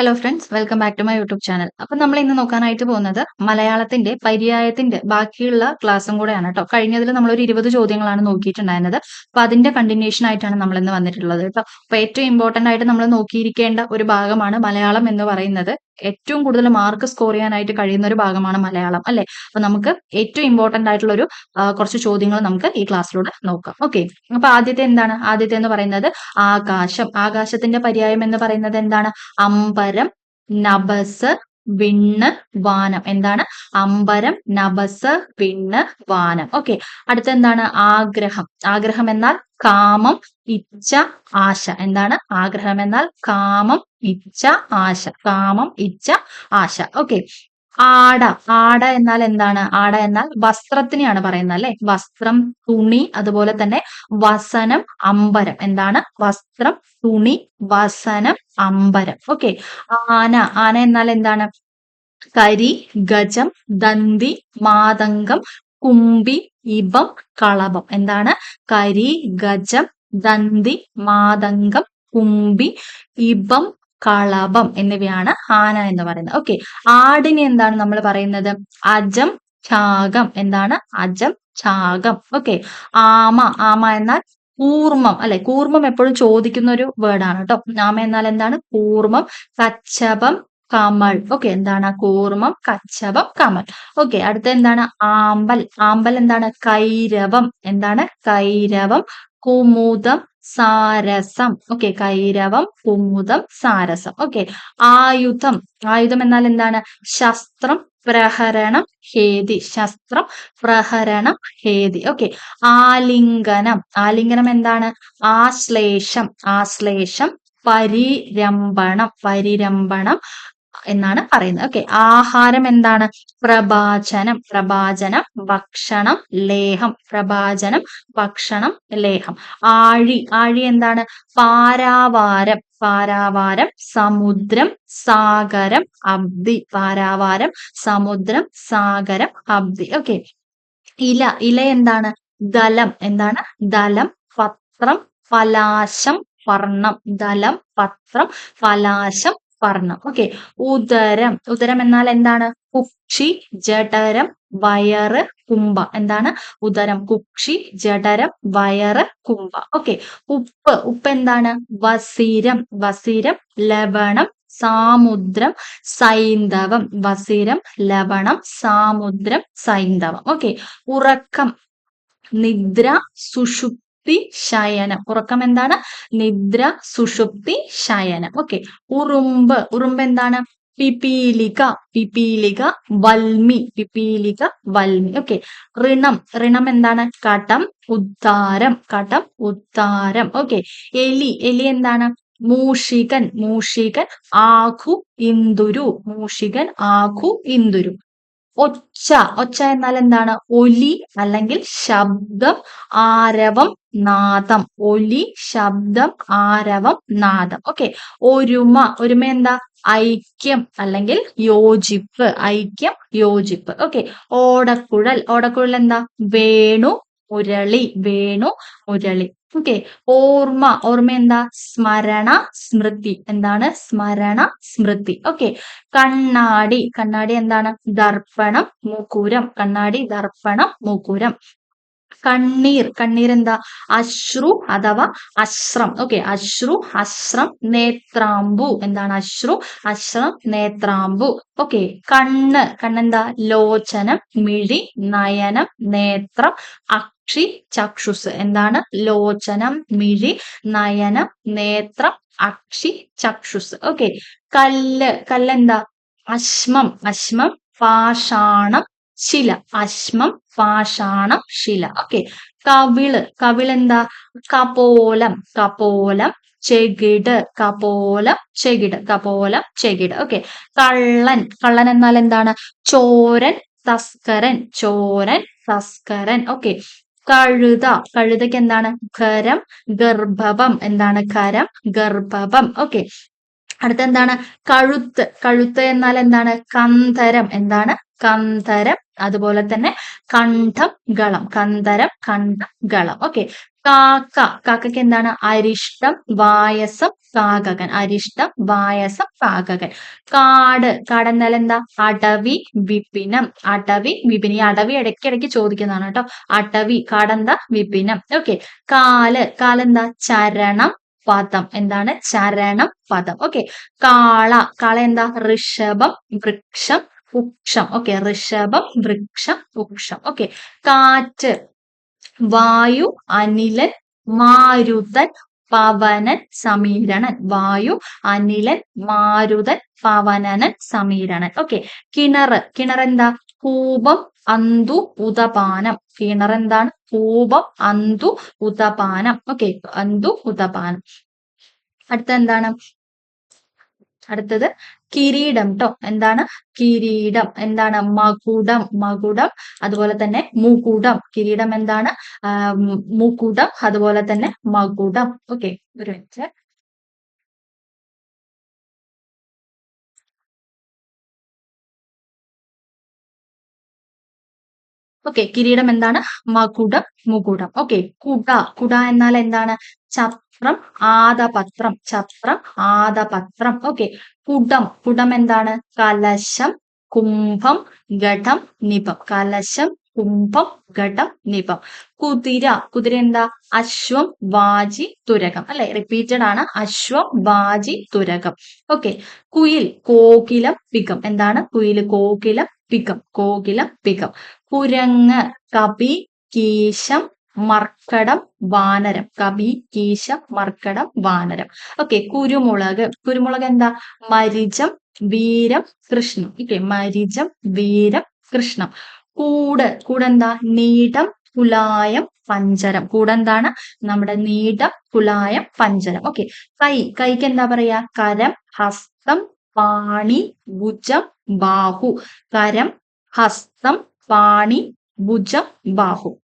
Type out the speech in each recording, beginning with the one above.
Hello friends welcome back to my YouTube channel അപ്പൊ നമ്മൾ ഇന്ന് നോക്കാനായിട്ട് പോകുന്നത് മലയാളത്തിന്റെ പര്യായത്തിന്റെ ബാക്കിയുള്ള ക്ലാസ്സും കൂടെയാണ് കേട്ടോ കഴിഞ്ഞതിൽ നമ്മൾ ഒരു ഇരുപത് ചോദ്യങ്ങളാണ് നോക്കിയിട്ടുണ്ടായിരുന്നത്. അപ്പൊ അതിന്റെ കണ്ടിന്യൂഷൻ ആയിട്ടാണ് നമ്മൾ ഇന്ന് വന്നിട്ടുള്ളത് കേട്ടോ അപ്പൊ ഏറ്റവും ഇമ്പോർട്ടന്റ് ആയിട്ട് നമ്മൾ നോക്കിയിരിക്കേണ്ട ഒരു ഭാഗമാണ് മലയാളം എന്ന് പറയുന്നത്. ഏറ്റവും കൂടുതൽ മാർക്ക് സ്കോർ ചെയ്യാനായിട്ട് കഴിയുന്ന ഒരു ഭാഗമാണ് മലയാളം അല്ലെ? അപ്പൊ നമുക്ക് ഏറ്റവും ഇമ്പോർട്ടന്റ് ആയിട്ടുള്ള ഒരു കുറച്ച് ചോദ്യങ്ങൾ നമുക്ക് ഈ ക്ലാസ്സിലൂടെ നോക്കാം. ഓക്കെ അപ്പൊ ആദ്യത്തെ എന്താണ്? ആദ്യത്തെ എന്ന് പറയുന്നത് ആകാശം. ആകാശത്തിന്റെ പര്യായം എന്ന് പറയുന്നത് എന്താണ്? അമ്പരം നഭസ് വിണ്ണ് വാനം. എന്താണ്? അമ്പരം നബസ് വിണ്ണ് വാനം. ഓക്കെ അടുത്ത എന്താണ് ആഗ്രഹം. ആഗ്രഹം എന്നാൽ കാമം ഇച്ഛ ആശ. എന്താണ്? ആഗ്രഹം എന്നാൽ കാമം ഇച്ഛ ആശ. കാമം ഇച്ഛ ആശ. ഓക്കെ ആട. ആട എന്നാൽ എന്താണ്? ആട എന്നാൽ വസ്ത്രത്തിനെയാണ് പറയുന്നത് അല്ലെ? വസ്ത്രം തുണി അതുപോലെ തന്നെ വസനം അമ്പരം. എന്താണ്? വസ്ത്രം തുണി വസനം അമ്പരം. ഓക്കെ ആന. ആന എന്നാൽ എന്താണ്? കരി ഗജം ദന്തി മാതങ്കം കുമ്പി ഇബം കളഭം. എന്താണ്? കരി ഗജം ദന്തി മാതങ്കം കുമ്പി ഇബം കളഭം എന്നിവയാണ് ആന എന്ന് പറയുന്നത്. ഓക്കെ ആടിന് എന്താണ് നമ്മൾ പറയുന്നത്? അജം ഛാഗം. എന്താണ്? അജം ഛാഗം. ഓക്കെ ആമ ആമ എന്നാൽ കൂർമ്മം അല്ലെ? കൂർമ്മം എപ്പോഴും ചോദിക്കുന്ന ഒരു വേർഡാണ് കേട്ടോ. ആമ എന്നാൽ എന്താണ്? കൂർമ്മം കച്ചപം കമൾ ഓക്കെ എന്താണ്? കൂർമ്മം കച്ചപം കമൽ. ഓക്കെ അടുത്ത എന്താണ്? ആമ്പൽ. ആമ്പൽ എന്താണ്? കൈരവം. എന്താണ്? കൈരവം. കുമുദം സാരസം. ഓക്കെ കൈരവം കുമുദം സാരസം. ഓക്കെ ആയുധം. ആയുധം എന്നാൽ എന്താണ്? ശസ്ത്രം പ്രഹരണം ഹേതി. ശസ്ത്രം പ്രഹരണം ഹേതി. ഓക്കെ ആലിംഗനം. ആലിംഗനം എന്താണ്? ആശ്ലേഷം. ആശ്ലേഷം പരിരംഭണം. പരിരംഭണം എന്നാണ് പറയുന്നത്. ഓക്കെ ആഹാരം എന്താണ്? പ്രഭാചനം. പ്രഭാചനം ഭക്ഷണം ലേഹം. പ്രഭാചനം ഭക്ഷണം ലേഹം. ആഴി. ആഴി എന്താണ്? പാരാവാരം. പാരാവാരം സമുദ്രം സാഗരം അബ്ദി. പാരാവാരം സമുദ്രം സാഗരം അബ്ദി. ഓക്കെ ഇല. ഇല എന്താണ്? ദലം. എന്താണ്? ദലം പത്രം ഫലാശം വർണം. ദലം പത്രം ഫലാശം വർണം ഓക്കെ ഉദരം. ഉദരം എന്നാൽ എന്താണ്? കുക്ഷി ജഠരം വയറ് കുംഭ. എന്താണ്? ഉദരം. കുക്ഷി ജഠരം വയറ് കുംഭ. ഓക്കെ ഉപ്പ്. ഉപ്പ് എന്താണ്? വസീരം. വസീരം ലവണം സാമുദ്രം സൈന്ധവം. വസീരം ലവണം സാമുദ്രം സൈന്ധവം. ഓക്കെ ഉറക്കം. നിദ്ര സുഷുപ്തി സുഷുപ്തി ശയനം. ഉറക്കം എന്താണ് നിദ്ര സുഷുപ്തി ശയനം. ഓക്കെ ഉറുമ്പ്. ഉറുമ്പ് എന്താണ്? പിപീലിക പിപീലിക വൽമി. പിപീലിക വൽമി. ഓക്കെ ഋണം. ഋണം എന്താണ്? കാട്ടം ഉദ്ധാരം. കാട്ടം ഉദ്ധാരം. ഓക്കെ എലി. എലി എന്താണ്? മൂഷികൻ. മൂഷികൻ ആഘു ഇന്ദുരു. മൂഷികൻ ആഘു ഇന്ദുരു. ഒച്ച. ഒച്ച എന്നാൽ എന്താണ്? ഒലി അല്ലെങ്കിൽ ശബ്ദം ആരവം നാദം. ഒലി ശബ്ദം ആരവം നാദം. ഓക്കെ ഒരുമ. ഒരുമ എന്താ? ഐക്യം അല്ലെങ്കിൽ യോജിപ്പ്. ഐക്യം യോജിപ്പ്. ഓക്കെ ഓടക്കുഴൽ. ഓടക്കുഴൽ എന്താ? വേണു ഉരളി. വേണു മുരളി ഓക്കെ ഓർമ്മ. ഓർമ്മ എന്താ? സ്മരണ സ്മൃതി. എന്താണ്? സ്മരണ സ്മൃതി. ഓക്കെ കണ്ണാടി. കണ്ണാടി എന്താണ്? ദർപ്പണം മൂക്കൂരം. കണ്ണാടി ദർപ്പണം മുക്കുരം. കണ്ണീർ. കണ്ണീർ എന്താ? അശ്രു അഥവാ അശ്രം. ഓക്കെ അശ്രു അശ്രം നേത്രാംബു എന്താണ് അശ്രു? അശ്രം നേത്രാംബു ഓക്കെ കണ്ണ്. കണ്ണെന്താ? ലോചനം മിഴി നയനം നേത്രം അക്ഷി ചക്ഷുസ്. എന്താണ്? ലോചനം മിഴി നയനം നേത്രം അക്ഷി ചക്ഷുസ്. ഓക്കെ കല്ല്. കല്ലെന്താ? അശ്മം. അശ്മം പാഷാണം ശില അശ്മം പാഷാണം ശില. ഓക്കെ കവിൾ. എന്താ കപോലം. കപോലം ചെകിട്. കപോലം ചെകിട്. കപോലം ചെകിട്. ഓക്കെ കള്ളൻ. കള്ളൻ എന്നാൽ എന്താണ്? ചോരൻ തസ്കരൻ. ചോരൻ തസ്കരൻ. ഓക്കെ കഴുത. കഴുതയ്ക്ക് എന്താണ്? ഖരം ഗർഭവം. എന്താണ് ഖരം? ഗർഭവം. ഓക്കെ അടുത്ത എന്താണ് കഴുത്ത്. കഴുത്ത് എന്നാൽ എന്താണ്? കന്തരം. എന്താണ്? കന്ധരം അതുപോലെ തന്നെ കണ്ഠം ഗളം കന്തരം കണ്ഠം ഗളം. ഓക്കെ കാക്ക കാക്കയ്ക്ക് എന്താണ്? അരിഷ്ടം വായസം കാകകൻ അരിഷ്ടം വായസം കാകകൻ കാട് കാട് എന്നാൽ എന്താ? അടവി വിപിനം. അടവി വിപിനം. ഈ അടവി ഇടയ്ക്കിടയ്ക്ക് ചോദിക്കുന്നതാണ് കേട്ടോ. അടവി കാടെന്താ? വിപിനം. ഓക്കെ കാൽ കാലെന്താ ചരണം പദം. എന്താണ്? ചരണം പദം. ഓക്കെ കാള കാള എന്താ? ഋഷഭം വൃക്ഷം വൃക്ഷം ഓക്കെ ഋഷഭം വൃക്ഷം ഉക്ഷം. ഓക്കെ കാറ്റ് വായു അനിലൻ മാരുതൻ പവനൻ സമീരണൻ. വായു അനിലൻ മാരുതൻ പവനനൻ സമീരണൻ. ഓക്കെ കിണർ. എന്താ? കൂപം അന്തു ഉദപാനം. കിണർ എന്താണ്? കൂപം അന്തു ഉദപാനം. ഓക്കെ അന്തു ഉദപാനം. അടുത്ത എന്താണ്? അടുത്തത് കിരീടം ട്ടോ. എന്താണ്? കിരീടം. എന്താണ്? മകുടം. മകുടം. അതുപോലെ തന്നെ മുകുടം. കിരീടം എന്താണ്? മുകുടം. അതുപോലെ തന്നെ മകുടം. ഓക്കെ ഒരു മിനിറ്റ്. ഓക്കെ കിരീടം എന്താണ്? മകുടം മുകുടം. ഓക്കെ കുട. കുട എന്നാൽ എന്താണ്? ചത്രം ആദപത്രം. ചത്രം ആദപത്രം. ഓക്കെ കുടം. കുടം എന്താണ്? കലശം കുംഭം ഘടം നിപം. കലശം കുംഭം ഘടം നിപം. കുതിര. കുതിര എന്താ? അശ്വം വാജി തുരകം. അല്ലെ? റിപ്പീറ്റഡ് ആണ്. അശ്വം വാജി തുരകം. ഓക്കെ കുയിൽ കോകിലം പികം. എന്താണ്? കുയിൽ കോകിലം പികം കോകിലം പികം. കുരങ്ങ് കപി കീശം മർക്കടം വാനരം. കപി കീശം മർക്കടം വാനരം. ഓക്കെ കുരുമുളക്. കുരുമുളക് എന്താ? മരിജം വീരം കൃഷ്ണം. ഓക്കെ മരിജം വീരം കൃഷ്ണം. കൂട്. കൂടെന്താ നീടം കുലായം പഞ്ചരം. കൂടെന്താണ് നമ്മുടെ നീടം കുലായം പഞ്ചരം. ഓക്കെ കൈ. കൈക്ക് എന്താ പറയാ? കരം ഹസ്തം പാണി ഭുജം ബാഹു. കരം ഹസ്തം പാണി ഭുജം ബാഹു.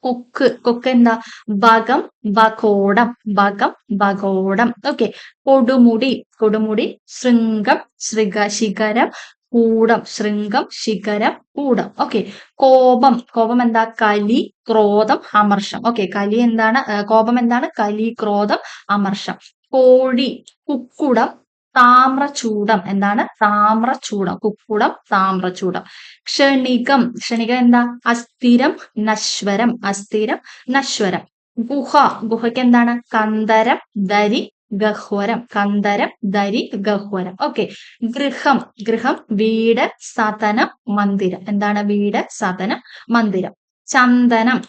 കൊക്ക്. കൊക്ക് എന്താ? ഭഗം ഭഗോടം. ഭഗം ഭഗോടം. ഓക്കെ. കൊടുമുടി. കൊടുമുടി ശൃംഗം ശൃഗ ശിഖരം കൂടം. ശൃംഗം ശിഖരം കൂടം. ഓക്കെ. കോപം. കോപം എന്താ? കലി ക്രോധം അമർഷം. ഓക്കെ. കലി എന്താണ്? കോപം എന്താണ്? കലി ക്രോധം അമർഷം. കോഴി. കുക്കുടം. താമ്രചൂടം. എന്താണ്? താമ്രചൂടം. കുക്കുടം താമ്രചൂടം. ക്ഷണികം. ക്ഷണികം എന്താ? അസ്ഥിരം നശ്വരം. അസ്ഥിരം നശ്വരം. ഗുഹ. ഗുഹയ്ക്ക് എന്താണ്? കന്തരം ദരി ഗഹ്വരം. കന്തരം ദരി ഗഹ്വരം. ഓക്കെ. ഗൃഹം. ഗൃഹം വീട് സതനം മന്ദിരം. എന്താണ് വീട് സതനം മന്ദിരം? ചന്ദനം.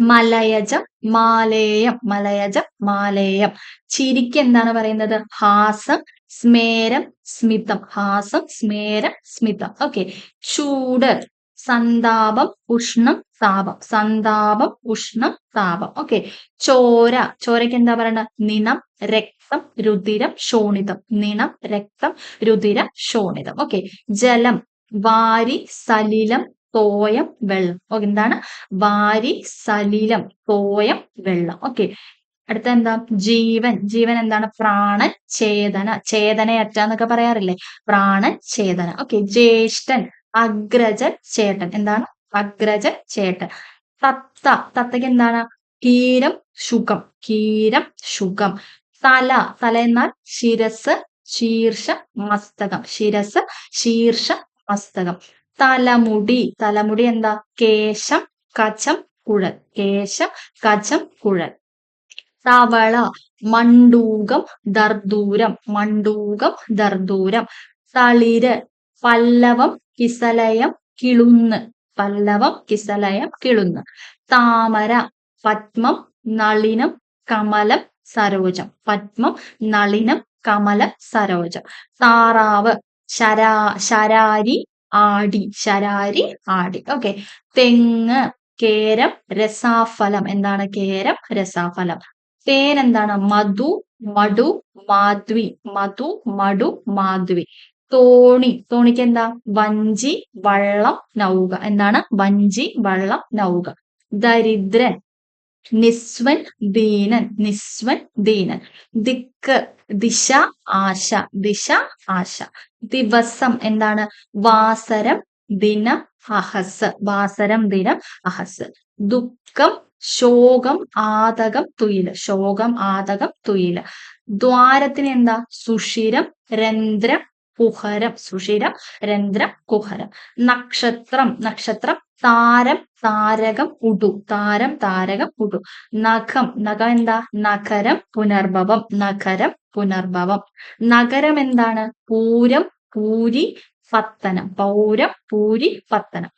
മലയജം മാലേയം. മലയജം മാലേയം. ചിരിക്ക് എന്താണ് പറയുന്നത്? ഹാസം സ്മേരം സ്മിതം ഹാസം സ്മേരം സ്മിതം. ഓക്കെ ചൂട് സന്താപം ഉഷ്ണം താപം. സന്താപം ഉഷ്ണം താപം. ഓക്കെ ചോര ചോരയ്ക്ക് എന്താ പറയണത് നിണം രക്തം രുതിരം ശോണിതം നിണം രക്തം രുതിരം ശോണിതം ഓക്കെ ജലം വാരി സലിലം തോയം വെള്ളം. ഓക്കെ എന്താണ്? വാരി സലിലം തോയം വെള്ളം. ഓക്കെ അടുത്ത എന്താ ജീവൻ. ജീവൻ എന്താണ്? പ്രാണൻ ചേതന ചേതനയറ്റ എന്നൊക്കെ പറയാറില്ലേ? പ്രാണൻ ചേതന ഓക്കെ. ജ്യേഷ്ഠൻ. അഗ്രജൻ ചേട്ടൻ എന്താണ്? അഗ്രജൻ ചേട്ടൻ തത്ത. തത്തയ്ക്ക് എന്താണ്? കീരം ശുഖം. കീരം ശുഖം. തല. തല എന്നാൽ ശിരസ് ശീർഷ മസ്തകം. ശിരസ് ശീർഷ മസ്തകം. തലമുടി. തലമുടി എന്താ? കേശം കച്ചം കുഴൽ. കേശം കച്ചം കുഴൽ. തവള മണ്ടൂകം ദർദൂരം മണ്ടൂകം ദർദൂരം. തളിര് പല്ലവം കിസലയം കിളുന്ന്. പല്ലവം കിസലയം കിളുന്ന്. താമര പത്മം നളിനം കമലം സരോജം. പത്മം നളിനം കമല സരോജം. താറാവ് ശരാ ശരാരി ആടി. ശരാരി ആടി. ഓക്കെ. തെങ്ങ് കേരം രസാഫലം. എന്താണ് കേരം? രസാഫലം. തേൻ മധു മടു മാധ്വി മധു മടു മാധ്വി തോണി. തോണിക്ക് എന്താ? വഞ്ചി വള്ളം നൗക. എന്താണ്? വഞ്ചി വള്ളം നൗക. ദരിദ്രൻ. നിസ്വൻ ദീനൻ. നിസ്വൻ ദീനൻ. ദിക്ക് ദിശ ആശ. ദിശ ആശ. ദിവസം എന്താണ്? വാസരം ദിനം അഹസ്. വാസരം ദിനം അഹസ്. ദുഃഖം ശോകം ആതകം തുയിൽ ശോകം ആതകം തുയിൽ ദ്വാരത്തിന് എന്താ? സുഷിരം രന്ധ്രം കുഹരം. സുഷിരം രന്ധ്രം കുഹരം. നക്ഷത്രം നക്ഷത്രം താരം താരകം ഉടു. താരം താരകം ഉടു. നഖം. നഖം എന്താ? നഖരം പുനർഭവം. നഖരം പുനർഭവം. നഗരം എന്താണ്? പൂരം പൂരി പത്തനം. പൗരം പൂരി പത്തനം.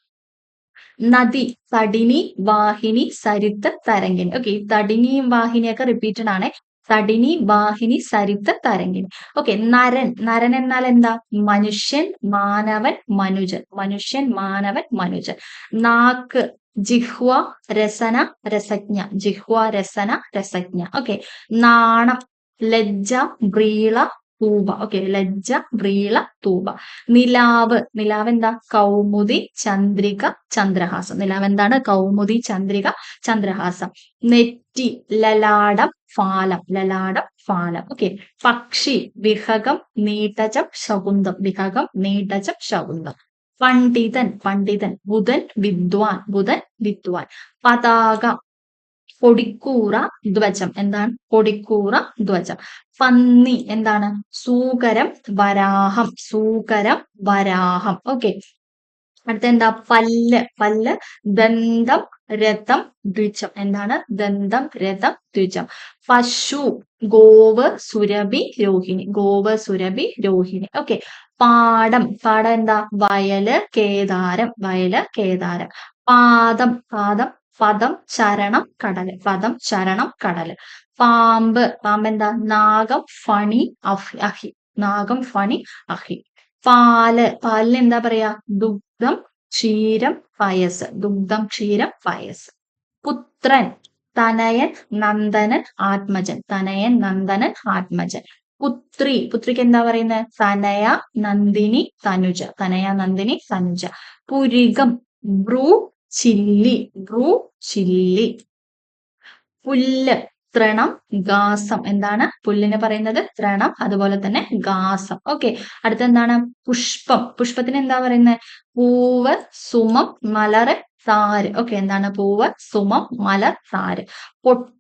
നദി തടിനി വാഹിനി സരിത്ത് തരങ്കിനി ഓക്കെ ഈ തടിനിയും വാഹിനിയൊക്കെ റിപ്പീറ്റഡ് ആണ്. തടിനി വാഹിനി സരിത്ത് തരങ്കിനി ഓക്കെ നരൻ. നരൻ എന്നാൽ എന്താ? മനുഷ്യൻ മാനവൻ മനുജൻ. മനുഷ്യൻ മാനവൻ മനുജൻ. നാക്ക് ജിഹ്വ രസന രസജ്ഞ. ജിഹ്വ രസന രസജ്ഞ. ഓക്കെ നാണം ലജ്ജ വ്രീള തൂബ ഓക്കെ ലജ്ജ വ്രീള തൂബ നിലാവ്. നിലാവ് എന്താ? കൗമുദി ചന്ദ്രിക ചന്ദ്രഹാസം. നിലാവ് എന്താണ്? കൗമുദി ചന്ദ്രിക ചന്ദ്രഹാസം. നെറ്റി ലലാടം ഫാലം. ലലാടം ഫാലം. ഓക്കെ പക്ഷി വിഹകം നീട്ടജം ശകുന്തം. വിഹകം നീട്ടജം ശകുന്തം. പണ്ഡിതൻ പണ്ഡിതൻ. ബുധൻ വിദ്വാൻ. ബുധൻ വിദ്വാൻ. പതാക. കൊടിക്കൂറ ധ്വജം എന്താണ്? കൊടിക്കൂറ ധ്വജം പന്നി എന്താണ്? സൂകരം വരാഹം. സൂകരം വരാഹം. ഓക്കെ അടുത്ത എന്താ? പല്ല്. പല്ല് ദന്തം രഥം ദ്വിജം. എന്താണ്? ദന്തം രഥം ദ്വിജം. പശു ഗോവ് സുരഭി രോഹിണി. ഗോവ് സുരഭി രോഹിണി. ഓക്കെ പാടം. പാടം എന്താ? വയൽ കേദാരം. വയൽ കേദാരം. പാദം. പാദം പദം ചരണം കടൽ. പദം ചരണം കടൽ. പാമ്പ്. പാമ്പ് എന്താ? നാഗം ഫണി അഹി നാഗം ഫണി അഹി. പാൽ. പാലിന് എന്താ പറയാ? ദുഗ്ധം ക്ഷീരം പയസ് ദുഗ്ധം ക്ഷീരം പയസ് പുത്രൻ. തനയൻ നന്ദനൻ ആത്മജൻ. തനയൻ നന്ദനൻ ആത്മജൻ. പുത്രി. പുത്രിക്ക് എന്താ പറയുന്നത് തനയ നന്ദിനി തനുജ. തനയ നന്ദിനി തനുജ. പുരികം. ബ്രൂ ചില്ലി ബ്രൂ ചില്ലി. പുല്ല് ത്രണം ഗാസം. എന്താണ് പുല്ലിനെ പറയുന്നത്? ത്രണം അതുപോലെ തന്നെ ഗാസം. ഓക്കെ അടുത്തെന്താണ്? പുഷ്പം. പുഷ്പത്തിന് എന്താ പറയുന്നത്? പൂവ് സുമം മലർ താര്. ഓക്കെ എന്താണ് പൂവ് സുമം മലർ താര്. പൊട്ട്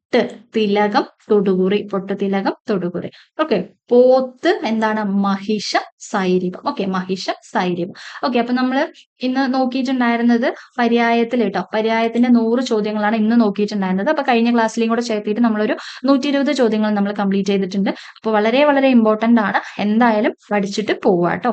തിലകം തൊടുകുറി പൊട്ട് തിലകം തൊടുകുറി. ഓക്കെ പോത്ത് എന്താണ്? മഹിഷ സൈരീപം ഓക്കെ മഹിഷ സൈരീപം ഓക്കെ അപ്പൊ നമ്മൾ ഇന്ന് നോക്കിയിട്ടുണ്ടായിരുന്നത് പര്യായത്തിൽ കേട്ടോ. പര്യായത്തിന്റെ നൂറ് ചോദ്യങ്ങളാണ് ഇന്ന് നോക്കിയിട്ടുണ്ടായിരുന്നത്. അപ്പൊ കഴിഞ്ഞ ക്ലാസ്സിലേയും കൂടെ ചേർത്തിട്ട് നമ്മളൊരു നൂറ്റി ഇരുപത് ചോദ്യങ്ങൾ നമ്മൾ കംപ്ലീറ്റ് ചെയ്തിട്ടുണ്ട്. അപ്പൊ വളരെ വളരെ ഇമ്പോർട്ടന്റ് ആണ്. എന്തായാലും പഠിച്ചിട്ട് പോവാ കേട്ടോ